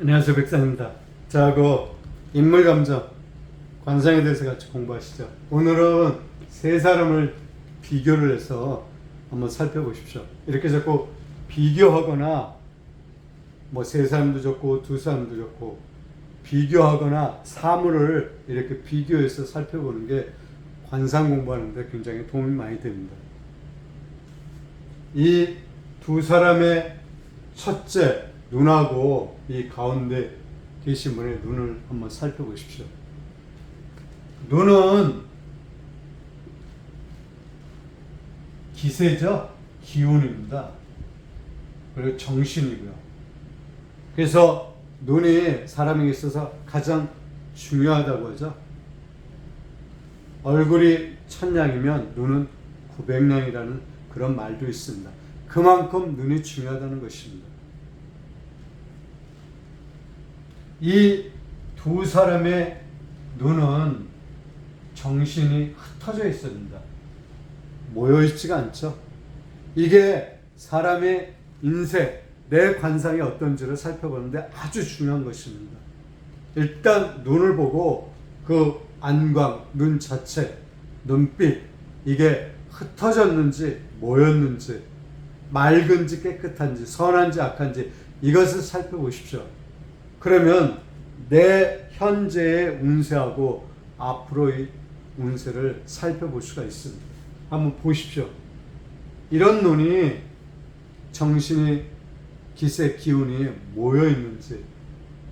안녕하세요 백상입니다. 자, 그 인물 감정 관상에 대해서 같이 공부하시죠. 오늘은 세 사람을 비교를 해서 한번 살펴보십시오. 이렇게 자꾸 비교하거나 뭐 세 사람도 좋고 두 사람도 좋고 비교하거나 사물을 이렇게 비교해서 살펴보는 게 관상 공부하는데 굉장히 도움이 많이 됩니다. 이 두 사람의 첫째 눈하고 이 가운데 계신 분의 눈을 한번 살펴보십시오. 눈은 기세죠? 기운입니다. 그리고 정신이고요. 그래서 눈이 사람에게 있어서 가장 중요하다고 하죠. 얼굴이 천냥이면 눈은 구백냥이라는 그런 말도 있습니다. 그만큼 눈이 중요하다는 것입니다. 이 두 사람의 눈은 정신이 흩어져 있습니다. 모여 있지가 않죠. 이게 사람의 인생, 내 관상이 어떤지를 살펴보는데 아주 중요한 것입니다. 일단 눈을 보고 그 안광, 눈 자체, 눈빛, 이게 흩어졌는지 모였는지, 맑은지 깨끗한지, 선한지 악한지 이것을 살펴보십시오. 그러면 내 현재의 운세하고 앞으로의 운세를 살펴볼 수가 있습니다. 한번 보십시오. 이런 눈이 정신이 기세 기운이 모여 있는지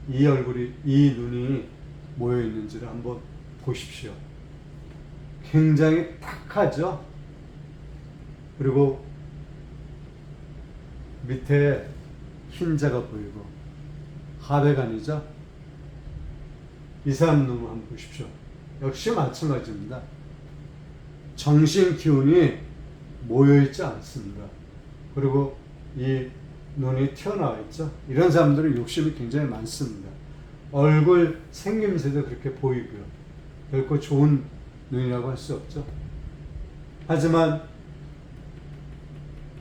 이 얼굴이 이 눈이 모여 있는지를 한번 보십시오. 굉장히 탁하죠. 그리고 밑에 흰자가 보이고 하배간이죠. 이 사람 눈을 한번 보십시오. 역시 마찬가지입니다. 정신 기운이 모여 있지 않습니다. 그리고 이 눈이 튀어나와 있죠. 이런 사람들은 욕심이 굉장히 많습니다. 얼굴 생김새도 그렇게 보이고요. 결코 좋은 눈이라고 할 수 없죠. 하지만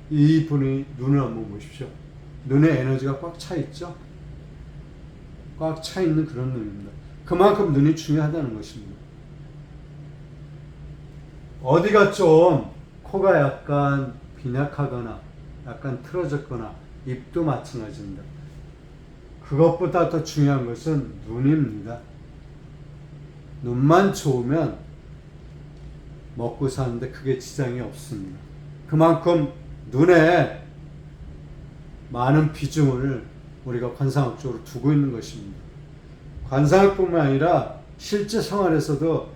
이 분의 눈을 한번 보십시오. 눈에 에너지가 꽉 차 있죠. 꽉 차 있는 그런 눈입니다. 그만큼 눈이 중요하다는 것입니다. 어디가 좀 코가 약간 빈약하거나 약간 틀어졌거나 입도 마찬가지입니다. 그것보다 더 중요한 것은 눈입니다. 눈만 좋으면 먹고 사는데 크게 지장이 없습니다. 그만큼 눈에 많은 비중을 우리가 관상학적으로 두고 있는 것입니다. 관상학뿐만 아니라 실제 생활에서도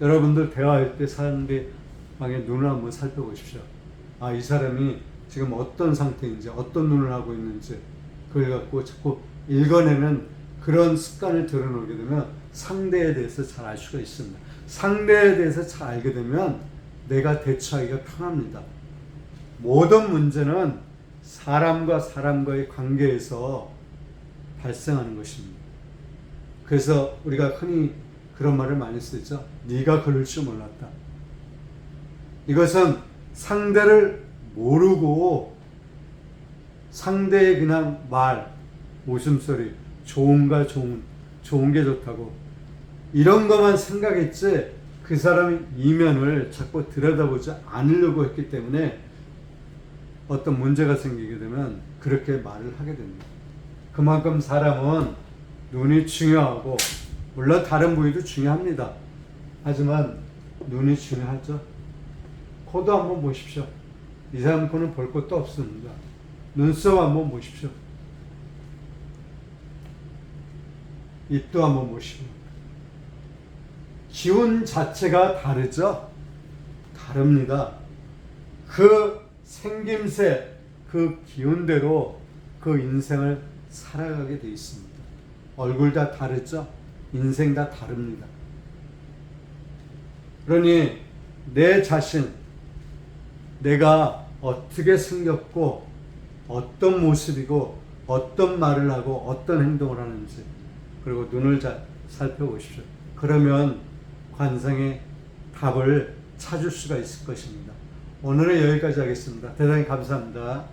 여러분들 대화할 때 사람들이 눈을 한번 살펴보십시오. 아, 이 사람이 지금 어떤 상태인지, 어떤 눈을 하고 있는지, 그걸 갖고 자꾸 읽어내는 그런 습관을 들여놓게 되면 상대에 대해서 잘 알 수가 있습니다. 상대에 대해서 잘 알게 되면 내가 대처하기가 편합니다. 모든 문제는 사람과 사람과의 관계에서 발생하는 것입니다. 그래서 우리가 흔히 그런 말을 많이 쓰죠. 네가 그럴 줄 몰랐다. 이것은 상대를 모르고 상대의 그냥 말, 웃음소리, 좋은가 좋은, 좋은 게 좋다고 이런 것만 생각했지 그 사람의 이면을 자꾸 들여다보지 않으려고 했기 때문에 어떤 문제가 생기게 되면 그렇게 말을 하게 됩니다. 그만큼 사람은 눈이 중요하고 물론 다른 부위도 중요합니다. 하지만 눈이 중요하죠. 코도 한번 보십시오. 이 사람 코는 볼 것도 없습니다. 눈썹 한번 보십시오. 입도 한번 보시고. 기운 자체가 다르죠? 다릅니다. 그 생김새, 그 기운대로 그 인생을 살아가게 돼 있습니다. 얼굴 다 다르죠? 인생 다 다릅니다. 그러니 내 자신, 내가 어떻게 생겼고, 어떤 모습이고, 어떤 말을 하고, 어떤 행동을 하는지, 그리고 눈을 잘 살펴보십시오. 그러면 관상의 답을 찾을 수가 있을 것입니다. 오늘은 여기까지 하겠습니다. 대단히 감사합니다.